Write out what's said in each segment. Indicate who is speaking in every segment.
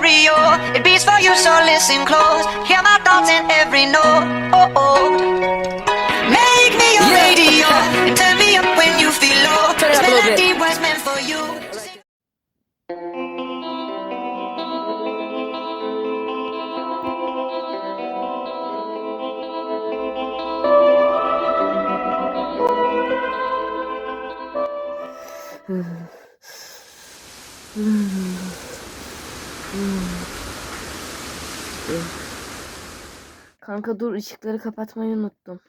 Speaker 1: stereo. It beats for you, so listen close. Hear my thoughts in every note. Oh, oh.
Speaker 2: Kanka dur ışıkları kapatmayı unuttum.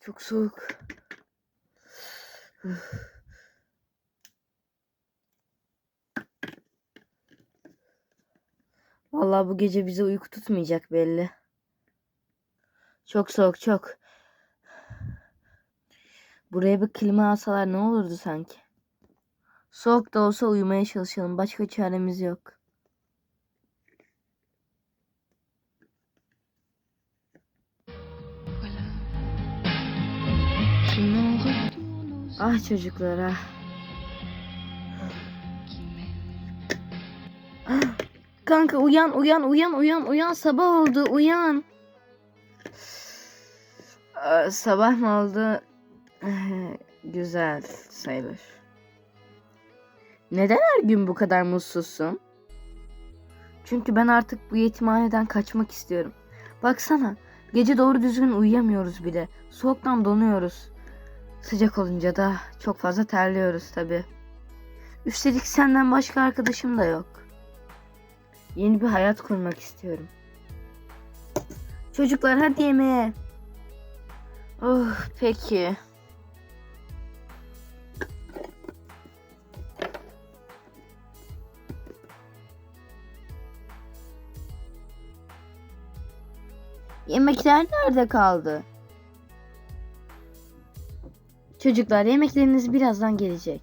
Speaker 2: Çok soğuk. Vallahi bu gece bize uyku tutmayacak belli. Çok soğuk çok. Buraya bir klima alsalar ne olurdu sanki? Soğuk da olsa uyumaya çalışalım. Başka çaremiz yok. Ah çocuklar ah. Kanka uyan uyan uyan uyan uyan sabah oldu uyan. Aa, sabah mı oldu? Güzel sayılır. Neden her gün bu kadar mutsuzsun? Çünkü ben artık bu yetimhaneden kaçmak istiyorum. Baksana gece doğru düzgün uyuyamıyoruz bile. Soğuktan donuyoruz. Sıcak olunca da çok fazla terliyoruz tabi. Üstelik senden başka arkadaşım da yok. Yeni bir hayat kurmak istiyorum. Çocuklar hadi yemeğe. Oh peki. Yemekler nerede kaldı? Çocuklar yemekleriniz birazdan gelecek.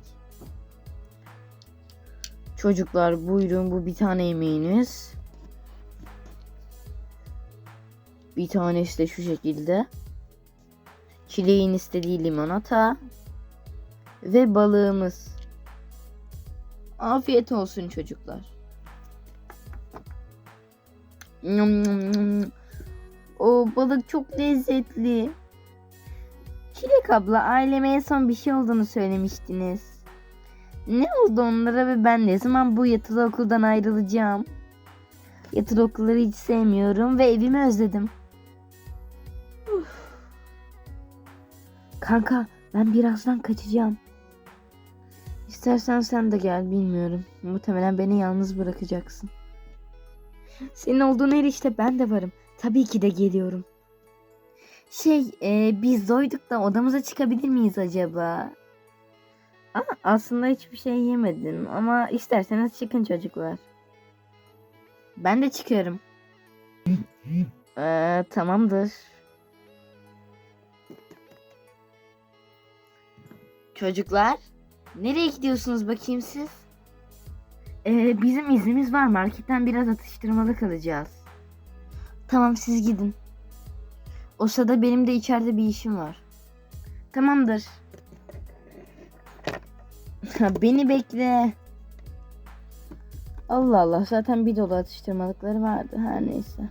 Speaker 2: Çocuklar buyurun bu bir tane yemeğiniz. Bir tanesi de şu şekilde. Çileğin istediği limonata. Ve balığımız. Afiyet olsun çocuklar. O balık çok lezzetli. Çilek abla aileme en son bir şey olduğunu söylemiştiniz. Ne oldu onlara ve ben ne zaman bu yatılı okuldan ayrılacağım? Yatılı okulları hiç sevmiyorum ve evimi özledim. Kanka ben birazdan kaçacağım. İstersen sen de gel bilmiyorum. Muhtemelen beni yalnız bırakacaksın. Senin olduğun her işte ben de varım. Tabii ki de geliyorum. Şey, e, biz doyduk da odamıza çıkabilir miyiz acaba? Aa, aslında hiçbir şey yemedim ama isterseniz çıkın çocuklar. Ben de çıkıyorum. Ee, tamamdır. Çocuklar, nereye gidiyorsunuz bakayım siz? Ee, bizim iznimiz var. Marketten biraz atıştırmalık alacağız. Tamam siz gidin. O sırada benim de içeride bir işim var. Tamamdır. Beni bekle. Allah Allah zaten bir dolu atıştırmalıkları vardı her neyse.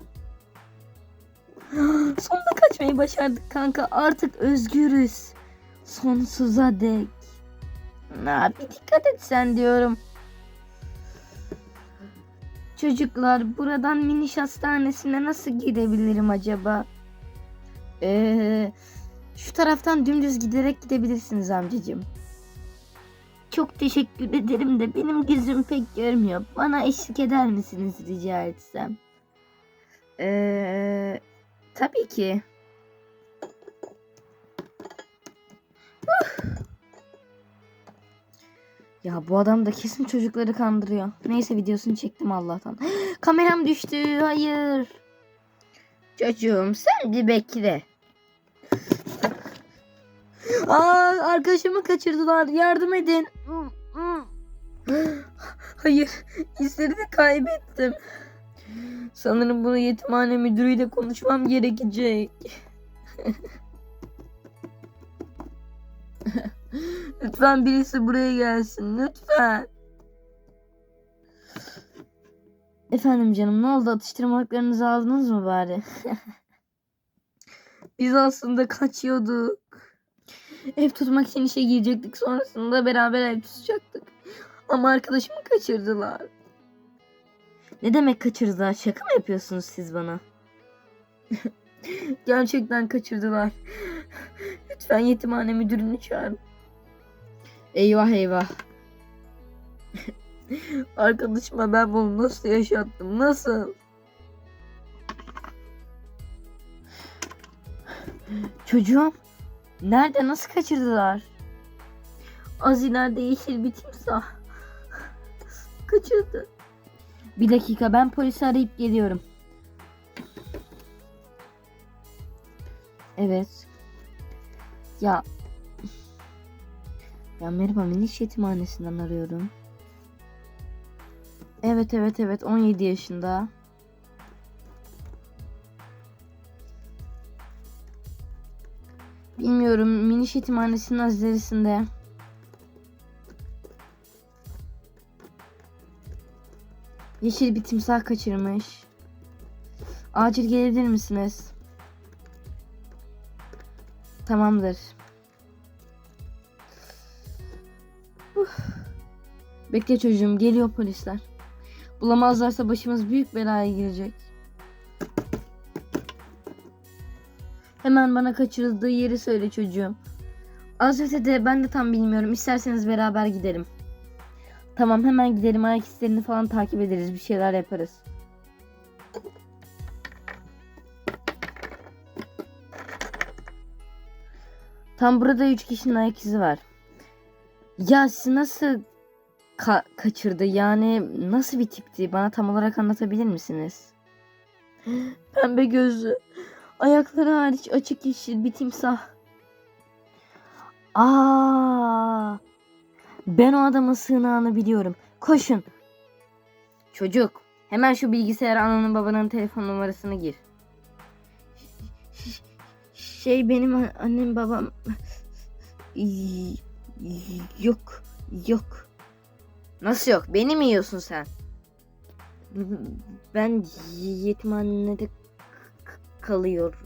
Speaker 2: Sonunda kaçmayı başardık kanka artık özgürüz. Sonsuza dek. Na bir dikkat et sen diyorum. Çocuklar buradan miniş hastanesine nasıl gidebilirim acaba? Ee, şu taraftan dümdüz giderek gidebilirsiniz amcacığım. Çok teşekkür ederim de benim gözüm pek görmüyor. Bana eşlik eder misiniz rica etsem? Ee, tabii ki. Ya bu adam da kesin çocukları kandırıyor. Neyse videosunu çektim Allah'tan. Kameram düştü. Hayır. Çocuğum sen bir bekle. Aa, arkadaşımı kaçırdılar. Yardım edin. Hayır. İzlerini kaybettim. Sanırım bunu yetimhane müdürüyle konuşmam gerekecek. lütfen birisi buraya gelsin. Lütfen. Efendim canım ne oldu atıştırmalıklarınızı aldınız mı bari? Biz aslında kaçıyorduk. Ev tutmak için işe girecektik sonrasında beraber ev tutacaktık. Ama arkadaşımı kaçırdılar. Ne demek kaçırdılar? Şaka mı yapıyorsunuz siz bana? Gerçekten kaçırdılar. Lütfen yetimhane müdürünü çağırın. Eyvah eyvah. Arkadaşıma ben bunu nasıl yaşattım? Nasıl? Çocuğum. Nerede? Nasıl kaçırdılar? Az ileride yeşil bir timsah. Kaçırdı. Bir dakika ben polisi arayıp geliyorum. Evet. Ya. Ya merhaba Miniş Yetimhanesi'nden arıyorum. Evet evet evet 17 yaşında. Bilmiyorum Miniş Yetimhanesi'nin azizerisinde. Yeşil bir timsah kaçırmış. Acil gelebilir misiniz? Tamamdır. Uf. Bekle çocuğum geliyor polisler. Bulamazlarsa başımız büyük belaya girecek. Hemen bana kaçırıldığı yeri söyle çocuğum. Az ötede ben de tam bilmiyorum. İsterseniz beraber gidelim. Tamam hemen gidelim. Ayak izlerini falan takip ederiz. Bir şeyler yaparız. Tam burada üç kişinin ayak izi var. Ya siz nasıl ka- kaçırdı? Yani nasıl bir tipti? Bana tam olarak anlatabilir misiniz? Pembe gözlü. Ayakları hariç açık yeşil bir timsah. Aa! Ben o adamın sığınağını biliyorum. Koşun. Çocuk, hemen şu bilgisayara ananın babanın telefon numarasını gir. Şey benim an- annem babam yok yok. Nasıl yok? Beni mi yiyorsun sen? Ben yetimhanede kalıyorum.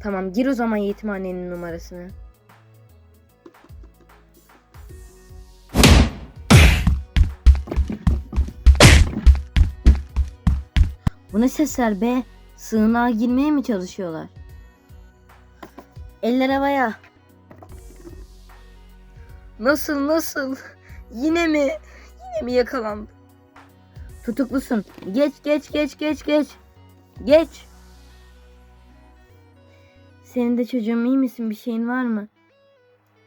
Speaker 2: Tamam gir o zaman yetimhanenin numarasını. Bu ne sesler be? Sığınağa girmeye mi çalışıyorlar? Eller havaya. Nasıl nasıl? Yine mi? Yine mi yakalandı? Tutuklusun. Geç geç geç geç geç. Geç. Senin de çocuğum iyi misin? Bir şeyin var mı?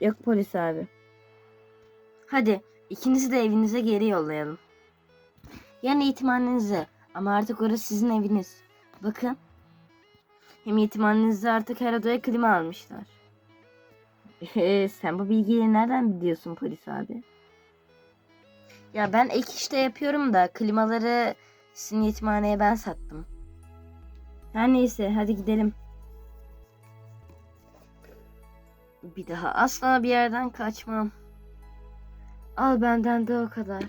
Speaker 2: Yok polis abi. Hadi ikinizi de evinize geri yollayalım. Yani yetimhanenize. Ama artık orası sizin eviniz. Bakın. Hem yetimhanenizde artık her odaya klima almışlar. Ee, sen bu bilgiyi nereden biliyorsun polis abi? Ya ben ek işte yapıyorum da klimaları sizin yetimhaneye ben sattım. Her neyse hadi gidelim. Bir daha asla bir yerden kaçmam. Al benden de o kadar.